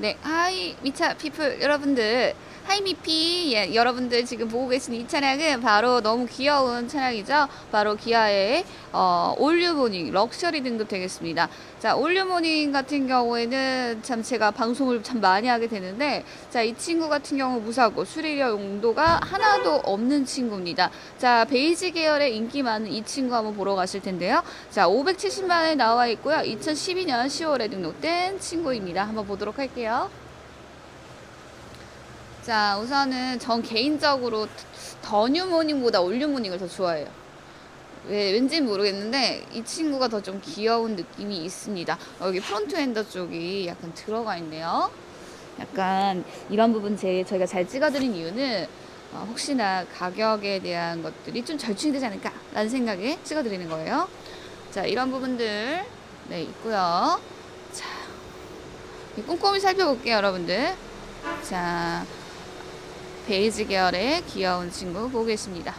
네, 하이 미차 피플 여러분들. 하이미피, 예, 여러분들 지금 보고 계신 이 차량은 바로 너무 귀여운 차량이죠. 바로 기아의 어, 올류모닝 럭셔리 등급 되겠습니다. 자, 올류모닝 같은 경우에는 참 제가 방송을 참 많이 하게 되는데, 자, 이 친구 같은 경우 무사고 수리력 용도가 하나도 없는 친구입니다. 자, 베이지 계열의 인기 많은 이 친구 한번 보러 가실 텐데요. 자, 570만 원에 나와 있고요. 2012년 10월에 등록된 친구입니다. 한번 보도록 할게요. 자, 우선은 전 개인적으로 더뉴 모닝보다 올뉴 모닝을 더 좋아해요. 왜, 왠지 모르겠는데 이 친구가 더 좀 귀여운 느낌이 있습니다. 어, 여기 프론트 핸더 쪽이 약간 들어가 있네요. 약간 이런 부분 제 저희가 잘 찍어드린 이유는 어, 혹시나 가격에 대한 것들이 좀 절충되지 않을까라는 생각에 찍어드리는 거예요. 자, 이런 부분들 네 있고요. 자, 이 꼼꼼히 살펴볼게요, 여러분들. 자, 베이지 계열의 귀여운 친구 보고 계십니다.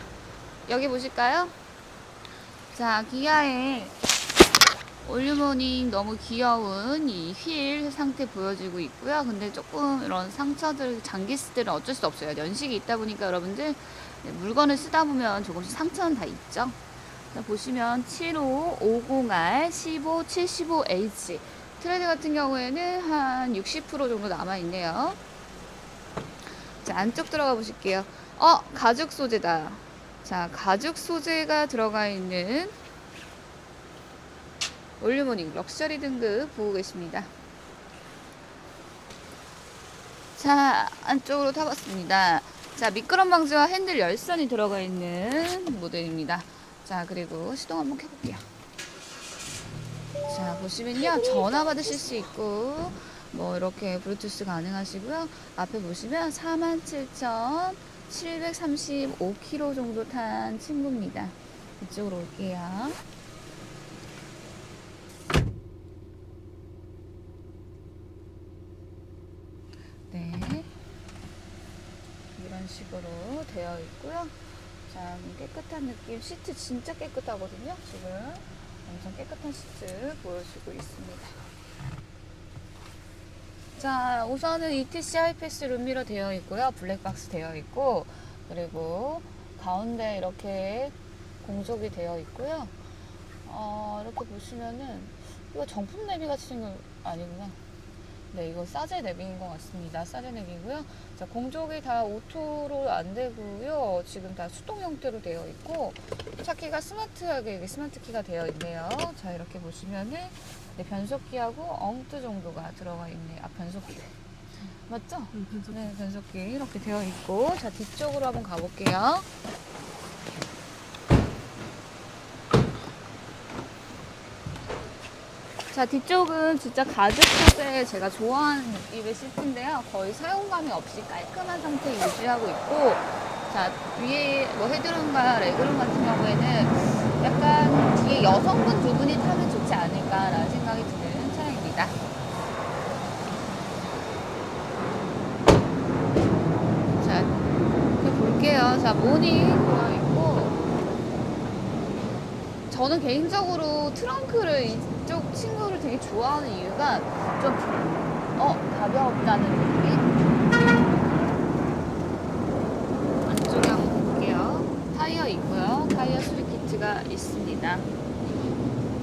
여기 보실까요? 자, 기아의 올류모닝 너무 귀여운 이 휠 상태 보여지고 있고요. 근데 조금 이런 상처들, 장기스들은 어쩔 수 없어요. 연식이 있다 보니까 여러분들 네, 물건을 쓰다 보면 조금씩 상처는 다 있죠. 자, 보시면 7550R 1575H 트레드 같은 경우에는 한 60% 정도 남아 있네요. 자, 안쪽 들어가 보실게요. 어, 가죽 소재다. 자, 가죽 소재가 들어가 있는 올류모닝 럭셔리 등급 보고 계십니다. 자, 안쪽으로 타봤습니다. 자, 미끄럼 방지와 핸들 열선이 들어가 있는 모델입니다. 자, 그리고 시동 한번 켜볼게요. 자, 보시면요. 전화 받으실 수 있고, 뭐, 이렇게 블루투스 가능하시고요. 앞에 보시면 47,735km 정도 탄 친구입니다. 이쪽으로 올게요. 네. 이런 식으로 되어 있고요. 자, 깨끗한 느낌. 시트 진짜 깨끗하거든요. 지금 엄청 깨끗한 시트 보여주고 있습니다. 자, 우선은 ETC 하이패스 룸미러 되어 있고요. 블랙박스 되어 있고, 그리고 가운데 이렇게 공속이 되어 있고요. 어, 이렇게 보시면은, 이거 정품 내비 같이 생긴, 아니구나. 네, 이거 사제 내비인 것 같습니다. 사제 내비고요. 자, 공족이 다 오토로 안 되고요. 지금 다 수동 형태로 되어 있고, 차키가 스마트하게 이게 스마트 키가 되어 있네요. 자, 이렇게 보시면은 네, 변속기하고 엉뜨 정도가 들어가 있네요. 아, 변속기. 맞죠? 네, 변속기 이렇게 되어 있고, 자, 뒤쪽으로 한번 가볼게요. 자, 뒤쪽은 진짜 가죽 소재 제가 좋아하는 느낌의 시트인데요. 거의 사용감이 없이 깔끔한 상태 유지하고 있고, 자, 위에 뭐 헤드룸과 레그룸 같은 경우에는 약간 뒤에 여성분 두 분이 타면 좋지 않을까라는 생각이 드는 차량입니다. 자, 볼게요. 자, 모닝 저는 개인적으로 트렁크를 이쪽 친구를 되게 좋아하는 이유가 좀, 어, 가볍다는 느낌? 안쪽에 한번 볼게요. 타이어 있고요. 타이어 수리 키트가 있습니다.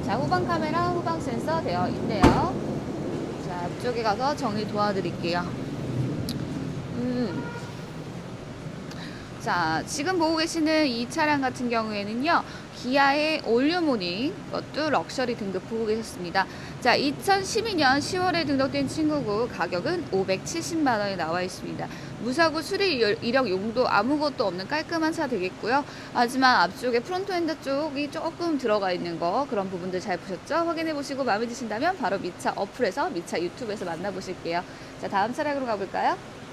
자, 후방 카메라, 후방 센서 되어 있네요. 자, 앞쪽에 가서 정리 도와드릴게요. 음. 자, 지금 보고 계시는 이 차량 같은 경우에는요, 기아의 올류모닝, 그것도 럭셔리 등급 보고 계셨습니다. 자, 2012년 10월에 등록된 친구고, 가격은 570만 원에 나와 있습니다. 무사고 수리 열- 이력 용도 아무것도 없는 깔끔한 차 되겠고요. 하지만 앞쪽에 프론트 핸드 쪽이 조금 들어가 있는 거, 그런 부분들 잘 보셨죠? 확인해 보시고 마음에 드신다면 바로 미차 어플에서, 미차 유튜브에서 만나보실게요. 자, 다음 차량으로 가볼까요?